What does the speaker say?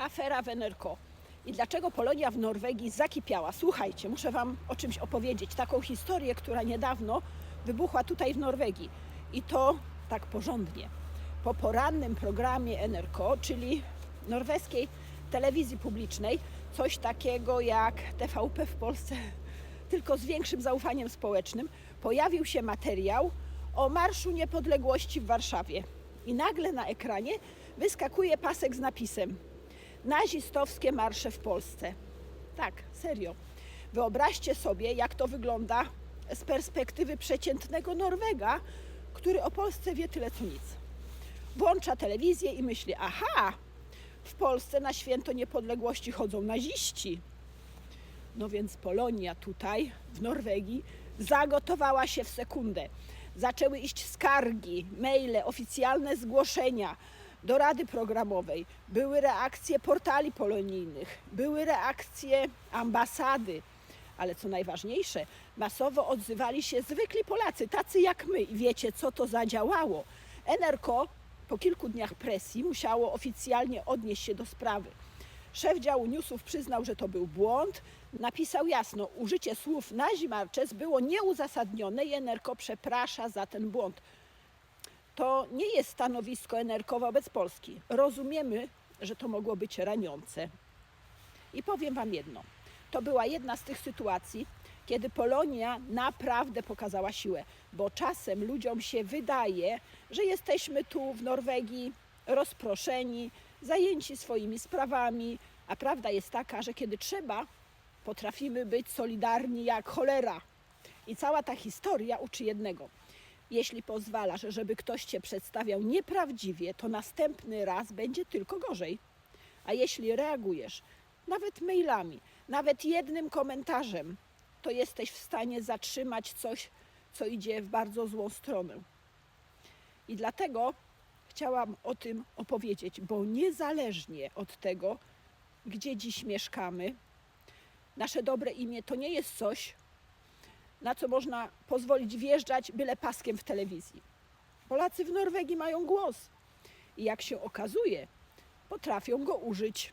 afera w Enerko. I dlaczego Polonia w Norwegii zakipiała? Słuchajcie, muszę Wam o czymś opowiedzieć. Taką historię, która niedawno wybuchła tutaj w Norwegii. I to tak porządnie. Po porannym programie Enerko, czyli norweskiej telewizji publicznej, coś takiego jak TVP w Polsce, tylko z większym zaufaniem społecznym, pojawił się materiał o Marszu Niepodległości w Warszawie. I nagle na ekranie wyskakuje pasek z napisem nazistowskie marsze w Polsce. Tak, serio. Wyobraźcie sobie, jak to wygląda z perspektywy przeciętnego Norwega, który o Polsce wie tyle co nic. Włącza telewizję i myśli: aha, w Polsce na święto niepodległości chodzą naziści. No więc Polonia tutaj, w Norwegii, zagotowała się w sekundę. Zaczęły iść skargi, maile, oficjalne zgłoszenia do Rady Programowej. Były reakcje portali polonijnych, były reakcje ambasady. Ale co najważniejsze, masowo odzywali się zwykli Polacy, tacy jak my. I wiecie, co to zadziałało? Enerko po kilku dniach presji musiało oficjalnie odnieść się do sprawy. Szef działu newsów przyznał, że to był błąd. Napisał jasno, użycie słów nazimarczes było nieuzasadnione i Enerko przeprasza za ten błąd. To nie jest stanowisko Enerko wobec Polski. Rozumiemy, że to mogło być raniące. I powiem Wam jedno. To była jedna z tych sytuacji, kiedy Polonia naprawdę pokazała siłę, bo czasem ludziom się wydaje, że jesteśmy tu w Norwegii rozproszeni, zajęci swoimi sprawami, a prawda jest taka, że kiedy trzeba, potrafimy być solidarni jak cholera. I cała ta historia uczy jednego. Jeśli pozwalasz, żeby ktoś cię przedstawiał nieprawdziwie, to następny raz będzie tylko gorzej. A jeśli reagujesz, nawet mailami, nawet jednym komentarzem, to jesteś w stanie zatrzymać coś, co idzie w bardzo złą stronę. I dlatego chciałam o tym opowiedzieć, bo niezależnie od tego, gdzie dziś mieszkamy, nasze dobre imię to nie jest coś, na co można pozwolić wjeżdżać byle paskiem w telewizji. Polacy w Norwegii mają głos i jak się okazuje, potrafią go użyć